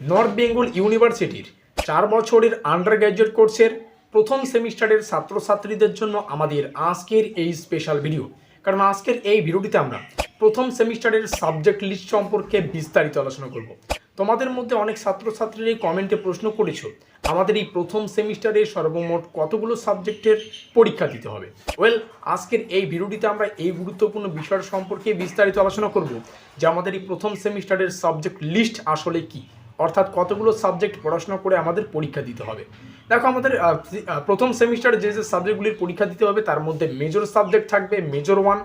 North Bengal ইউনিভার্সিটির চার বছরের আন্ডার গ্র্যাজুয়েট কোর্সের প্রথম সেমিস্টারের ছাত্রছাত্রীদের জন্য আমাদের আজকের এই স্পেশাল ভিডিও কারণ আজকের এই ভিডিওটিতে আমরা প্রথম সেমিস্টারের সাবজেক্ট লিস্ট সম্পর্কে বিস্তারিত আলোচনা করব। তোমাদের মধ্যে অনেক ছাত্রছাত্রীরা কমেন্টে প্রশ্ন করেছ, আমাদের এই প্রথম সেমিস্টারে সর্বমোট কতগুলো সাবজেক্টের পরীক্ষা দিতে হবে? ওয়েল আজকের এই ভিডিওটিতে আমরা এই গুরুত্বপূর্ণ বিষয় সম্পর্কে বিস্তারিত আলোচনা করব যে আমাদের এই প্রথম সেমিস্টারের সাবজেক্ট লিস্ট আসলে কি। অর্থাৎ কতগুলো সাবজেক্ট পড়াশোনা করে আমাদের পরীক্ষা দিতে হবে। দেখো আমাদের প্রথম সেমিস্টারে যে যে সাবজেক্টগুলির পরীক্ষা দিতে হবে, তার মধ্যে মেজর সাবজেক্ট থাকবে মেজর ওয়ান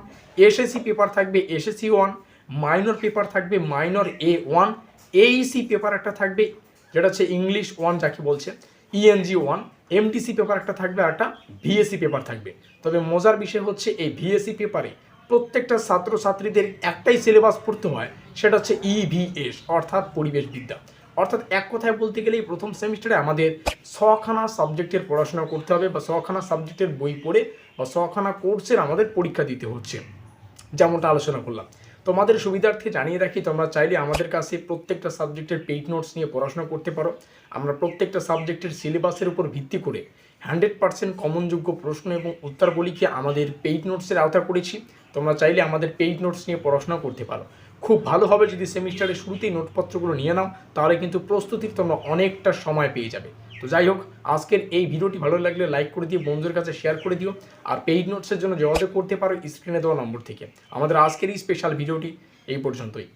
এসএসসি পেপার থাকবে এসএসসি ওয়ান মাইনর পেপার থাকবে মাইনর এ ওয়ান এইসি পেপার একটা থাকবে, যেটা হচ্ছে ইংলিশ ওয়ান যাকে বলছে ইএনজি ওয়ান এমটিসি পেপার একটা থাকবে আর একটা ভিএসসি পেপার থাকবে। তবে মজার বিষয় হচ্ছে এই ভিএসসি পেপারে প্রত্যেকটা ছাত্রছাত্রীদের একটাই সিলেবাস পড়তে হয়, সেটা হচ্ছে ইভিএস অর্থাৎ পরিবেশবিদ্যা। অর্থাৎ এক কথায় বলতে গেলে এই প্রথম সেমিস্টারে আমাদের ছখানা সাবজেক্টের পড়াশোনা করতে হবে বা ছখানা সাবজেক্টের বই পড়ে বা ছখানা কোর্সের আমাদের পরীক্ষা দিতে হচ্ছে। যেমনটা আলোচনা করলাম। তোমাদের সুবিধার্থে জানিয়ে রাখি, তোমরা চাইলে আমাদের কাছে প্রত্যেকটা সাবজেক্টের পেইড নোটস নিয়ে পড়াশোনা করতে পারো। আমরা প্রত্যেকটা সাবজেক্টের সিলেবাসের উপর ভিত্তি করে হান্ড্রেড পার্সেন্ট কমনযোগ্য প্রশ্ন এবং উত্তরগুলিকে আমাদের পেইড নোটসের আওতা করেছি। তোমরা চাইলে আমাদের পেইড নোটস নিয়ে পড়াশোনা করতে পারো। খুব ভালো হবে যদি সেমিস্টারের শুরুতেই নোটপত্রগুলো নিয়ে নাও, তাহলে কিন্তু প্রস্তুতির তোমরা অনেকটা সময় পেয়ে যাবে। তো যাই হোক, আজকের এই ভিডিওটি ভালো লাগলে লাইক করে দিও, বন্ধুদের কাছে শেয়ার করে দিও, আর পেইড নোটসের জন্য যোগাযোগ করতে পারো স্ক্রিনে দেওয়া নম্বর থেকে। আমাদের আজকের এই স্পেশাল ভিডিওটি এই পর্যন্তই।